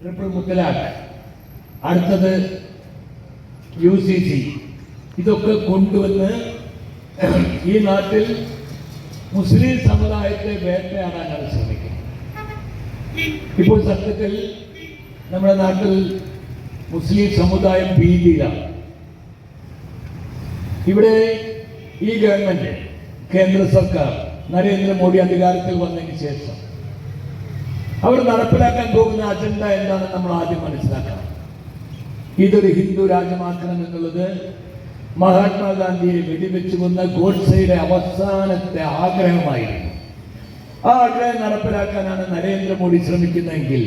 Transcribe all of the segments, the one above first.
Triple മുത്തലാഖ് അടുത്തത് U C C. ഇതൊക്കെ കൊണ്ടുവന്ന് ഈ നാട്ടിൽ മുസ്ലിം സമുദായത്തെ വേട്ടയാടാൻ അവർ ശ്രമിക്കും ഇപ്പോൾ സത്യത്തിൽ നമ്മുടെ നാട്ടിൽ മുസ്ലിം സമുദായം ഭീതിയിലാണ്. ഇവിടെ ഈ ഗവൺമെന്റ് കേന്ദ്ര സർക്കാർ നരേന്ദ്രമോദി അധികാരത്തിൽ വന്നതിന് ശേഷം അവർ നടപ്പിലാക്കാൻ പോകുന്ന അജണ്ട എന്താണെന്ന് നമ്മൾ ആദ്യം മനസ്സിലാക്കണം. ഇതൊരു ഹിന്ദു രാജ്യമാക്കണം എന്നുള്ളത് മഹാത്മാഗാന്ധിയെ വെടിവെച്ചു വന്ന ഗോഡ്സയുടെ അവസാനത്തെ ആഗ്രഹമായിരുന്നു. ആ ആഗ്രഹം നടപ്പിലാക്കാനാണ് നരേന്ദ്രമോദി ശ്രമിക്കുന്നതെങ്കിൽ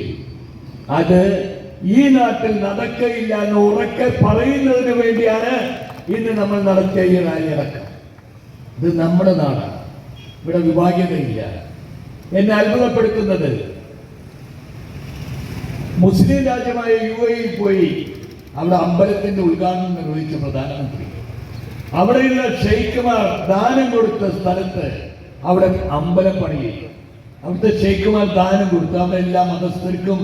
അത് ഈ നാട്ടിൽ നടക്കയില്ല എന്ന് ഉറക്കെ പറയുന്നതിന് വേണ്ടിയാണ് ഇന്ന് നമ്മൾ നടത്തിയ ഈ റാലി അടക്കം ഇത് നമ്മുടെ നാടാണ്. ഇവിടെ വിഭാഗ്യതയില്ല. എന്നെ അത്ഭുതപ്പെടുത്തുന്നത് മുസ്ലിം രാജ്യമായ യു എയിൽ പോയി അവിടെ അമ്പലത്തിന്റെ ഉദ്ഘാടനം നിർവഹിച്ച പ്രധാനമന്ത്രി. അവിടെയുള്ള ഷെയ്ഖുമാർ ദാനം കൊടുത്ത സ്ഥലത്ത് അവിടെ അമ്പലം പണിയും അവിടുത്തെ ഷെയ്ഖുമാർ ദാനം കൊടുത്തു. അവിടെ എല്ലാ മതസ്ഥർക്കും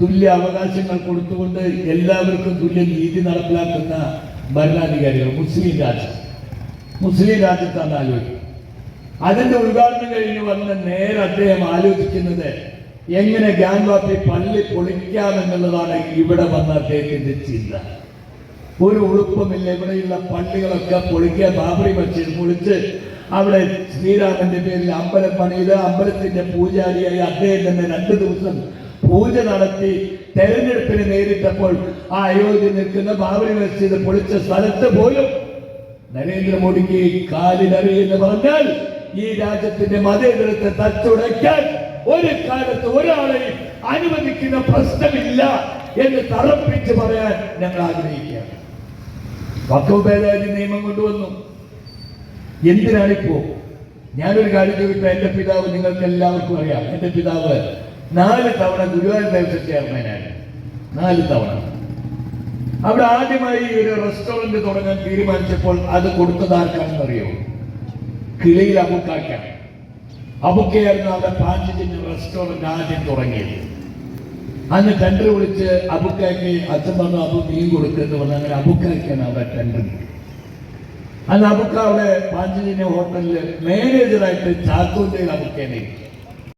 തുല്യ അവകാശങ്ങൾ കൊടുത്തുകൊണ്ട് എല്ലാവർക്കും തുല്യ നീതി നടപ്പിലാക്കുന്ന ഭരണാധികാരികൾ മുസ്ലിം രാജ്യം. മുസ്ലിം രാജ്യത്താണ് ആലോചിക്കുന്നത്. അതിന്റെ ഉദ്ഘാടനം കഴിഞ്ഞ് വന്ന് നേരെ അദ്ദേഹം ആലോചിക്കുന്നത് എങ്ങനെ ഗ്യാൻവാപ്പി പള്ളി പൊളിക്കാമെന്നുള്ളതാണ് ഇവിടെ വന്ന അദ്ദേഹത്തിന്റെ ചിന്ത. ഒരു ഉളുപ്പമില്ല ഇവിടെയുള്ള പള്ളികളൊക്കെ പൊളിക്കുക ബാബറി മസ്ജിദ് പൊളിച്ച് അവിടെ ശ്രീരാമന്റെ പേരിൽ അമ്പലം പണിത് അമ്പലത്തിന്റെ പൂജാരിയായി അദ്ദേഹം തന്നെ രണ്ടു ദിവസം പൂജ നടത്തി തെരഞ്ഞെടുപ്പിന് നേരിട്ടപ്പോൾ ആ അയോധ്യ നിൽക്കുന്ന ബാബറി മസ്ജിദ് പൊളിച്ച സ്ഥലത്ത് പോലും നരേന്ദ്രമോദിക്ക് കാലിലറിയെന്ന് പറഞ്ഞാൽ ഈ രാജ്യത്തിന്റെ മതേതരത്തെ തച്ചുടയ്ക്കാൻ ഒരു കാലത്ത് ഒരാളെയും അനുവദിക്കുന്ന പ്രശ്നമില്ല എന്ന് തറപ്പിച്ച് പറയാൻ ഞങ്ങൾ ആഗ്രഹിക്കുകയാണ്. വക്കഫ് നിയമം കൊണ്ടുവന്നു. എന്തിനാണിപ്പോ? ഞാനൊരു കാര്യം ചോദിക്കാം എന്റെ പിതാവ് നിങ്ങൾക്ക് എല്ലാവർക്കും അറിയാം. എന്റെ പിതാവ് നാല് തവണ ഗുരുവായൂർ ദേവസ്വം ചെയർമാനാണ്. നാല് തവണ. അവിടെ ആദ്യമായി ഒരു റെസ്റ്റോറന്റ് തുടങ്ങാൻ തീരുമാനിച്ചപ്പോൾ അത് കൊടുത്തതാർക്കാണെന്ന് അറിയോ കിളിയിൽ അബുക്കാക്കാണ് അബുക്കയായിരുന്നു അവിടെ പാഞ്ചിന്റെ റെസ്റ്റോറന്റ് ആദ്യം തുടങ്ങിയത്. അന്ന് ടെൻഡർ വിളിച്ച് അബുക്കായ്ക്ക് അച്ഛൻ പറഞ്ഞു അബു മീൻ കൊടുക്കുന്നു പറഞ്ഞു അങ്ങനെ അബുക്കായ്ക്കാണ് അവിടെ ടെൻഡർ അന്ന് അബുക്ക അവിടെ പാഞ്ചിന്റെ ഹോട്ടലിൽ മാനേജറായിട്ട് ചാത്തോന്റെ അബുക്കേനെ